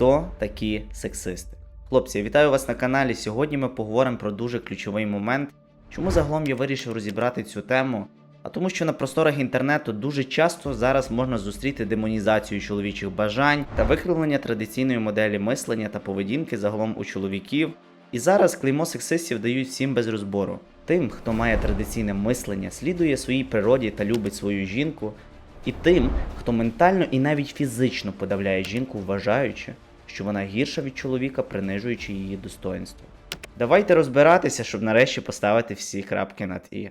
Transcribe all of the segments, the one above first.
хто такі сексисти. Хлопці, вітаю вас на каналі. Сьогодні ми поговоримо про дуже ключовий момент. Чому загалом я вирішив розібрати цю тему? А тому, що на просторах інтернету дуже часто зараз можна зустріти демонізацію чоловічих бажань та викривлення традиційної моделі мислення та поведінки загалом у чоловіків. І зараз клеймо сексистів дають всім без розбору. Тим, хто має традиційне мислення, слідує своїй природі та любить свою жінку, і тим, хто ментально і навіть фізично подавляє жінку, вважаючи, що вона гірша від чоловіка, принижуючи її достоинство. Давайте розбиратися, щоб нарешті поставити всі крапки над і.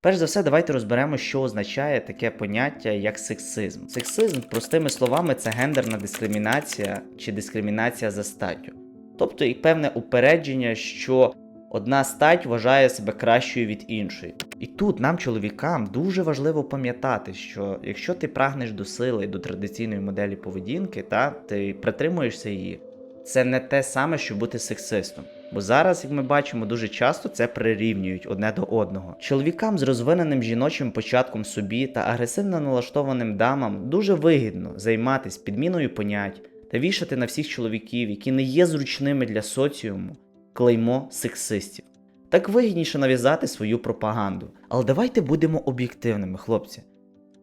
Перш за все, давайте розберемо, що означає таке поняття як сексизм. Сексизм, простими словами, це гендерна дискримінація чи дискримінація за статтю. Тобто і певне упередження, що одна стать вважає себе кращою від іншої. І тут нам, чоловікам, дуже важливо пам'ятати, що якщо ти прагнеш до сили, до традиційної моделі поведінки, та ти притримуєшся її, це не те саме, що бути сексистом. Бо зараз, як ми бачимо, дуже часто це прирівнюють одне до одного. Чоловікам з розвиненим жіночим початком собі та агресивно налаштованим дамам дуже вигідно займатися підміною понять та вішати на всіх чоловіків, які не є зручними для соціуму, клеймо сексистів. Так вигідніше нав'язати свою пропаганду. Але давайте будемо об'єктивними, хлопці.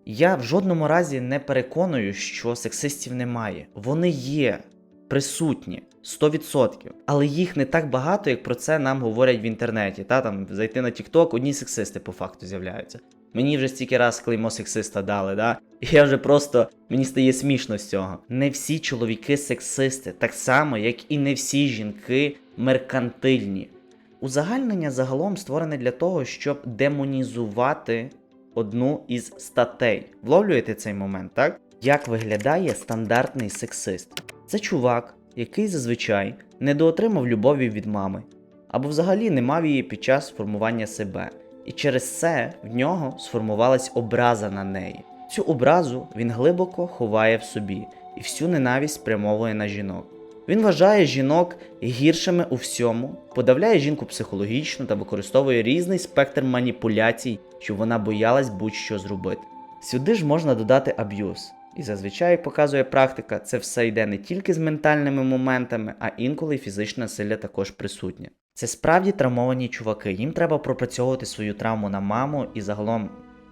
Я в жодному разі не переконую, що сексистів немає. Вони є присутні 100%. Але їх не так багато, як про це нам говорять в інтернеті. Та там зайти на TikTok, одні сексисти по факту з'являються. Мені вже стільки раз клеймо сексиста дали, да? І я вже просто мені стає смішно з цього. Не всі чоловіки сексисти, так само, як і не всі жінки меркантильні. Узагальнення загалом створене для того, щоб демонізувати одну із статей. Вловлюєте цей момент, так? Як виглядає стандартний сексист? Це чувак, який зазвичай недоотримав любові від мами, або взагалі не мав її під час формування себе. І через це в нього сформувалась образа на неї. Цю образу він глибоко ховає в собі і всю ненависть спрямовує на жінок. Він вважає жінок гіршими у всьому, подавляє жінку психологічно та використовує різний спектр маніпуляцій, щоб вона боялась будь-що зробити. Сюди ж можна додати аб'юз. І зазвичай, як показує практика, це все йде не тільки з ментальними моментами, а інколи й фізичне насилля також присутнє. Це справді травмовані чуваки. Їм треба пропрацьовувати свою травму на маму і загалом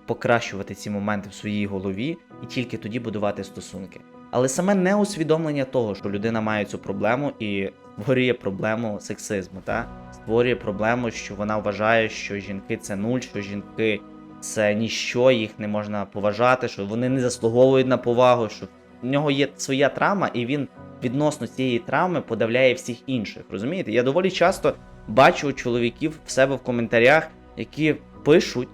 покращувати ці моменти в своїй голові і тільки тоді будувати стосунки. Але саме неусвідомлення того, що людина має цю проблему і створює проблему сексизму, та створює проблему, що вона вважає, що жінки це нуль, що жінки це ніщо, їх не можна поважати, що вони не заслуговують на повагу, що в нього є своя травма, і він відносно цієї травми подавляє всіх інших. Розумієте? Я доволі часто бачу чоловіків в себе в коментарях, які пишуть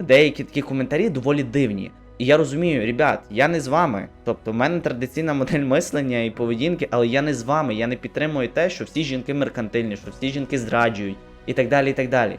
деякі такі коментарі доволі дивні. І я розумію, ребят, я не з вами. Тобто, в мене традиційна модель мислення і поведінки, але я не з вами. Я не підтримую те, що всі жінки меркантильні, що всі жінки зраджують і так далі. і так далі.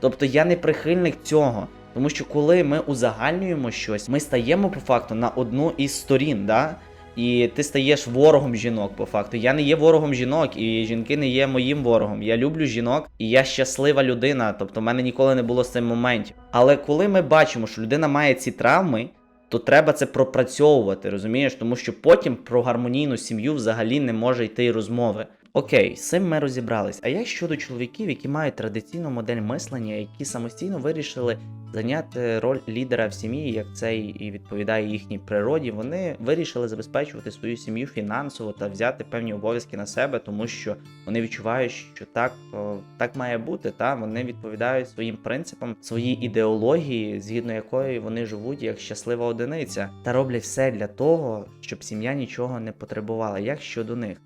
Тобто я не прихильник цього. Тому що коли ми узагальнюємо щось, ми стаємо по факту на одну із сторін, да? І ти стаєш ворогом жінок, по факту. Я не є ворогом жінок, і жінки не є моїм ворогом. Я люблю жінок, і я щаслива людина. Тобто, в мене ніколи не було з цим моментів. Але коли ми бачимо, що людина має ці травми, то треба це пропрацьовувати, розумієш? Тому що потім про гармонійну сім'ю взагалі не може йти розмови. Окей, з цим ми розібрались. А як щодо чоловіків, які мають традиційну модель мислення, які самостійно вирішили зайняти роль лідера в сім'ї, як це і відповідає їхній природі, вони вирішили забезпечувати свою сім'ю фінансово та взяти певні обов'язки на себе, тому що вони відчувають, що так, так має бути. Та вони відповідають своїм принципам, своїй ідеології, згідно якої вони живуть як щаслива одиниця, та роблять все для того, щоб сім'я нічого не потребувала. Як щодо них?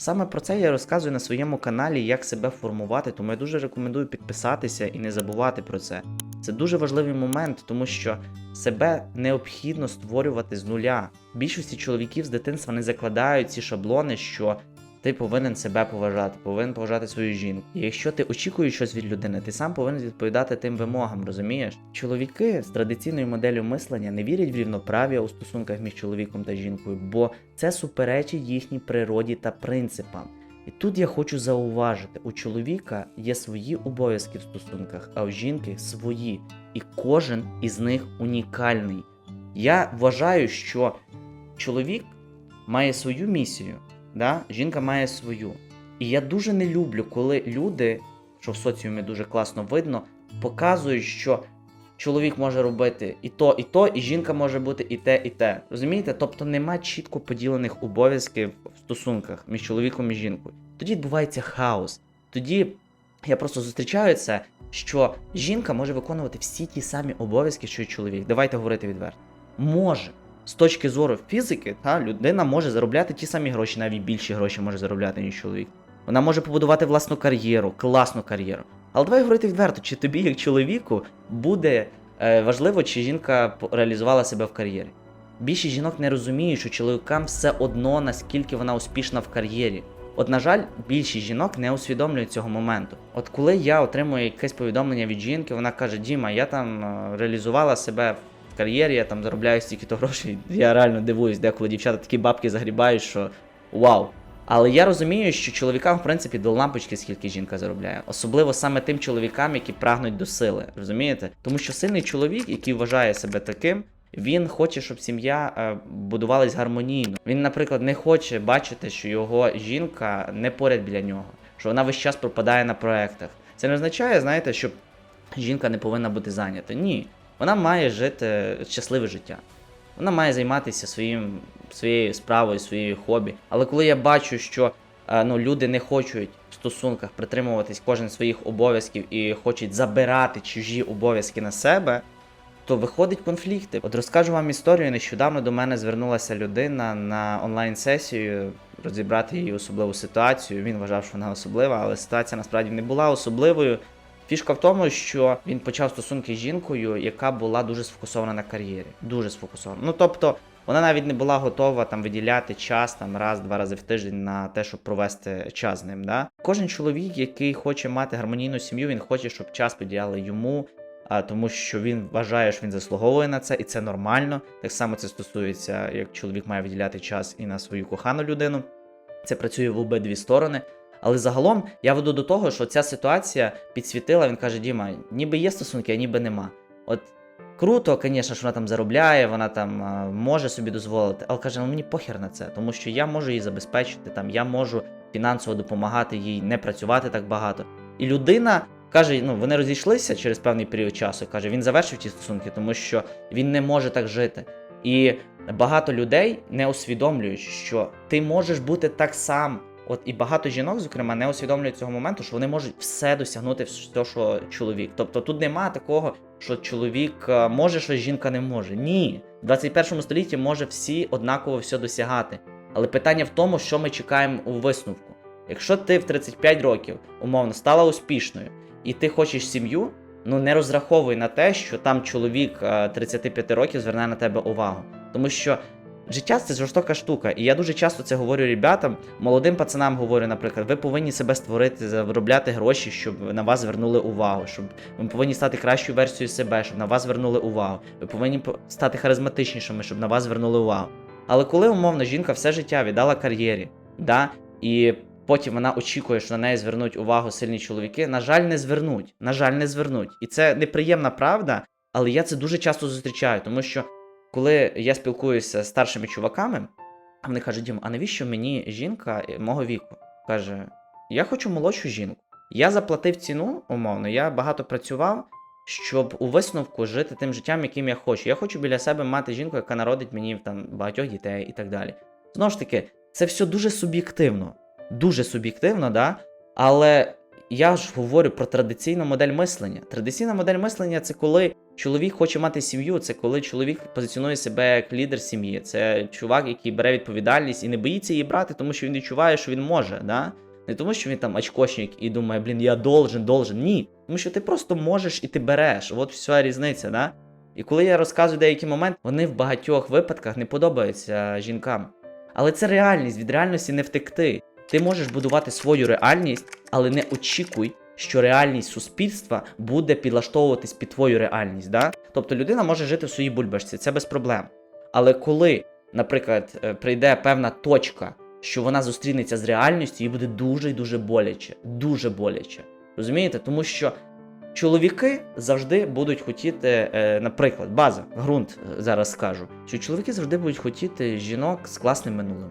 Саме про це я розказую на своєму каналі, як себе формувати, тому я дуже рекомендую підписатися і не забувати про це. Це дуже важливий момент, тому що себе необхідно створювати з нуля. Більшості чоловіків з дитинства не закладають ці шаблони, що ти повинен себе поважати, повинен поважати свою жінку. І якщо ти очікуєш щось від людини, ти сам повинен відповідати тим вимогам, розумієш? Чоловіки з традиційною моделлю мислення не вірять в рівноправ'я у стосунках між чоловіком та жінкою, бо це суперечить їхній природі та принципам. І тут я хочу зауважити: у чоловіка є свої обов'язки в стосунках, а у жінки свої. І кожен із них унікальний. Я вважаю, що чоловік має свою місію, да? жінка має свою. І я дуже не люблю, коли люди, що в соціумі дуже класно видно, показують, що чоловік може робити і то, і то, і жінка може бути і те, і те. Розумієте? Тобто нема чітко поділених обов'язків в стосунках між чоловіком і жінкою. Тоді відбувається хаос. Тоді я просто зустрічаю це, що жінка може виконувати всі ті самі обов'язки, що й чоловік. Давайте говорити відверто. Може. З точки зору фізики, та людина може заробляти ті самі гроші, навіть більші гроші може заробляти, ніж чоловік. Вона може побудувати власну кар'єру, класну кар'єру. Але давай говорити відверто, чи тобі, як чоловіку, буде е, важливо, чи жінка реалізувала себе в кар'єрі. Більшість жінок не розуміють, що чоловікам все одно, наскільки вона успішна в кар'єрі. От, на жаль, більшість жінок не усвідомлюють цього моменту. От коли я отримую якесь повідомлення від жінки, вона каже: Діма, я там е, реалізувала себе кар'єрі, я там заробляю стільки-то грошей. Я реально дивуюсь, деколи дівчата такі бабки загрібають, що вау. Але я розумію, що чоловікам, в принципі, до лампочки, скільки жінка заробляє. Особливо саме тим чоловікам, які прагнуть до сили. Розумієте? Тому що сильний чоловік, який вважає себе таким, він хоче, щоб сім'я е, будувалась гармонійно. Він, наприклад, не хоче бачити, що його жінка не поряд біля нього, що вона весь час пропадає на проектах. Це не означає, знаєте, що жінка не повинна бути зайнята. Ні, вона має жити щасливе життя. Вона має займатися своїм, своєю справою, своєю хобі. Але коли я бачу, що е, ну, люди не хочуть в стосунках притримуватись кожен своїх обов'язків і хочуть забирати чужі обов'язки на себе, то виходить конфлікти. От розкажу вам історію. Нещодавно до мене звернулася людина на онлайн-сесію розібрати її особливу ситуацію. Він вважав, що вона особлива, але ситуація насправді не була особливою. Фішка в тому, що він почав стосунки з жінкою, яка була дуже сфокусована на кар'єрі. Дуже сфокусована. Ну тобто, вона навіть не була готова там виділяти час там раз-два рази в тиждень на те, щоб провести час з ним. Да? Кожен чоловік, який хоче мати гармонійну сім'ю, він хоче, щоб час поділяли йому, а, тому що він вважає, що він заслуговує на це, і це нормально. Так само це стосується, як чоловік має виділяти час і на свою кохану людину. Це працює в обидві сторони. Але загалом я веду до того, що ця ситуація підсвітила, він каже: Діма, ніби є стосунки, а ніби нема. От круто, звісно, що вона там заробляє, вона там може собі дозволити, але каже, ну мені похер на це, тому що я можу її забезпечити, там я можу фінансово допомагати їй не працювати так багато. І людина каже: ну вони розійшлися через певний період часу. каже, він завершив ті стосунки, тому що він не може так жити. І багато людей не усвідомлюють, що ти можеш бути так сам. От і багато жінок, зокрема, не усвідомлюють цього моменту, що вони можуть все досягнути, все, що чоловік. Тобто тут немає такого, що чоловік е, може, що жінка не може. Ні, в 21 столітті може всі однаково все досягати. Але питання в тому, що ми чекаємо у висновку. Якщо ти в 35 років умовно стала успішною і ти хочеш сім'ю, ну не розраховуй на те, що там чоловік е, 35 років зверне на тебе увагу. Тому що життя це жорстока штука. І я дуже часто це говорю ребятам, молодим пацанам говорю, наприклад, ви повинні себе створити, заробляти гроші, щоб на вас звернули увагу, щоб ви повинні стати кращою версією себе, щоб на вас звернули увагу. Ви повинні по- стати харизматичнішими, щоб на вас звернули увагу. Але коли умовно жінка все життя віддала кар'єрі, да, і потім вона очікує, що на неї звернуть увагу сильні чоловіки, на жаль, не звернуть. На жаль, не звернуть. І це неприємна правда, але я це дуже часто зустрічаю, тому що коли я спілкуюся з старшими чуваками, вони кажуть, Дім, а навіщо мені жінка мого віку? Каже, я хочу молодшу жінку. Я заплатив ціну, умовно, я багато працював, щоб у висновку жити тим життям, яким я хочу. Я хочу біля себе мати жінку, яка народить мені там багатьох дітей і так далі. Знову ж таки, це все дуже суб'єктивно. Дуже суб'єктивно, да? але я ж говорю про традиційну модель мислення. Традиційна модель мислення це коли чоловік хоче мати сім'ю, це коли чоловік позиціонує себе як лідер сім'ї. Це чувак, який бере відповідальність і не боїться її брати, тому що він відчуває, що він може. Да? Не тому, що він там очкошник і думає, блін, я должен, должен. Ні. Тому що ти просто можеш і ти береш. От вся різниця, да? І коли я розказую деякі моменти, вони в багатьох випадках не подобаються жінкам. Але це реальність, від реальності не втекти. Ти можеш будувати свою реальність, але не очікуй, що реальність суспільства буде підлаштовуватись під твою реальність. Да? Тобто людина може жити в своїй бульбашці, це без проблем. Але коли, наприклад, е, прийде певна точка, що вона зустрінеться з реальністю, їй буде дуже і дуже боляче. Дуже боляче. Розумієте? Тому що Чоловіки завжди будуть хотіти, е, наприклад, база, ґрунт е, зараз скажу, що чоловіки завжди будуть хотіти жінок з класним минулим.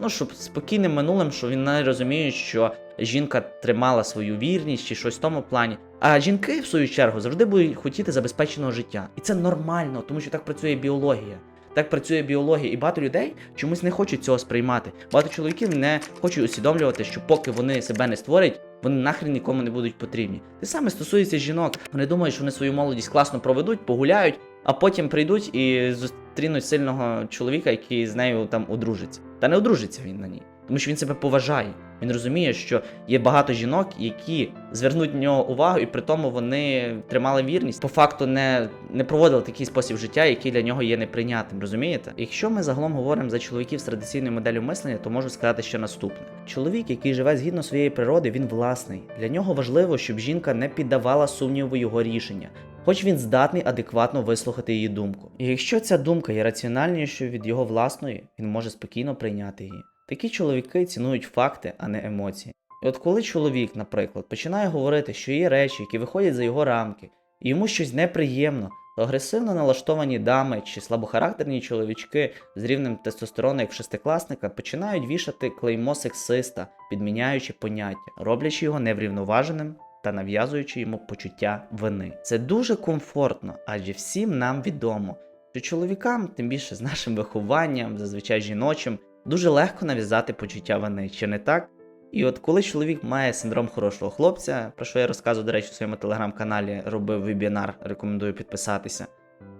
Ну, щоб спокійним минулим, що він не розуміє, що жінка тримала свою вірність чи щось в тому плані. А жінки, в свою чергу, завжди будуть хотіти забезпеченого життя. І це нормально, тому що так працює біологія. Так працює біологія, і багато людей чомусь не хочуть цього сприймати. Багато чоловіків не хочуть усвідомлювати, що поки вони себе не створять, вони нахрен нікому не будуть потрібні. Те саме стосується жінок. Вони думають, що вони свою молодість класно проведуть, погуляють, а потім прийдуть і зустрінуть сильного чоловіка, який з нею там одружиться. Та не одружиться він на ній, тому що він себе поважає. Він розуміє, що є багато жінок, які звернуть на нього увагу, і при тому вони тримали вірність, по факту не, не проводили такий спосіб життя, який для нього є неприйнятним. Розумієте? Якщо ми загалом говоримо за чоловіків з традиційною моделлю мислення, то можу сказати ще наступне: чоловік, який живе згідно своєї природи, він власний. Для нього важливо, щоб жінка не піддавала сумніву його рішення. Хоч він здатний адекватно вислухати її думку. І якщо ця думка є раціональнішою від його власної, він може спокійно прийняти її. Такі чоловіки цінують факти, а не емоції. І от коли чоловік, наприклад, починає говорити, що є речі, які виходять за його рамки, і йому щось неприємно, то агресивно налаштовані дами чи слабохарактерні чоловічки з рівнем тестостерону, як шестикласника, починають вішати клеймо сексиста, підміняючи поняття, роблячи його неврівноваженим та нав'язуючи йому почуття вини. Це дуже комфортно, адже всім нам відомо, що чоловікам, тим більше з нашим вихованням, зазвичай жіночим, дуже легко нав'язати почуття вини, чи не так? І от коли чоловік має синдром хорошого хлопця, про що я розказував, до речі, у своєму телеграм-каналі робив вебінар, рекомендую підписатися,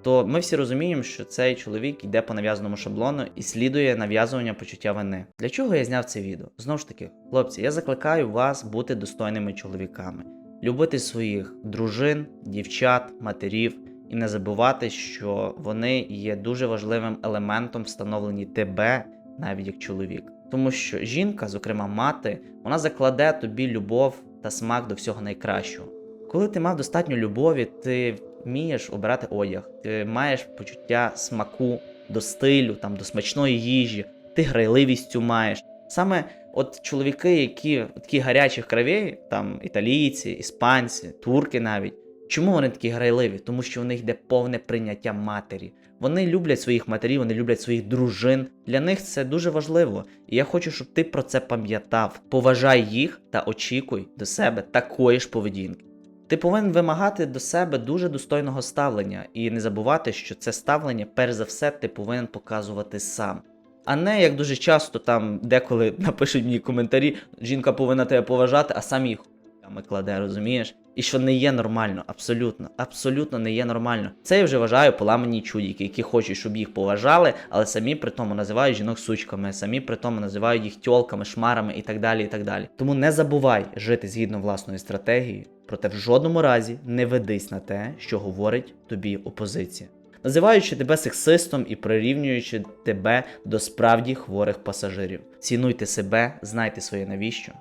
то ми всі розуміємо, що цей чоловік йде по нав'язаному шаблону і слідує нав'язування почуття вини. Для чого я зняв це відео? Знову ж таки, хлопці, я закликаю вас бути достойними чоловіками, любити своїх дружин, дівчат, матерів і не забувати, що вони є дуже важливим елементом встановлення тебе навіть як чоловік. Тому що жінка, зокрема мати, вона закладе тобі любов та смак до всього найкращого. Коли ти мав достатньо любові, ти вмієш обирати одяг, ти маєш почуття смаку до стилю, там, до смачної їжі, ти грайливість цю маєш. Саме от чоловіки, які такі гарячих кровей, там італійці, іспанці, турки навіть. Чому вони такі грайливі? Тому що в них йде повне прийняття матері. Вони люблять своїх матерів, вони люблять своїх дружин. Для них це дуже важливо. І я хочу, щоб ти про це пам'ятав. Поважай їх та очікуй до себе такої ж поведінки. Ти повинен вимагати до себе дуже достойного ставлення і не забувати, що це ставлення, перш за все, ти повинен показувати сам. А не як дуже часто там деколи напишуть мені коментарі, жінка повинна тебе поважати, а сам їх хуями кладе, розумієш? І що не є нормально, абсолютно, абсолютно не є нормально. Це я вже вважаю поламані чудіки, які хочуть, щоб їх поважали, але самі при тому називають жінок сучками, самі при тому називають їх тьолками, шмарами і так далі. і так далі. Тому не забувай жити згідно власної стратегії, проте в жодному разі не ведись на те, що говорить тобі опозиція. Називаючи тебе сексистом і прирівнюючи тебе до справді хворих пасажирів. Цінуйте себе, знайте своє навіщо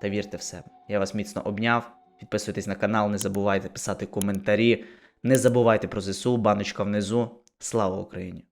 та вірте в себе. Я вас міцно обняв. Підписуйтесь на канал, не забувайте писати коментарі. Не забувайте про ЗСУ, баночка внизу. Слава Україні!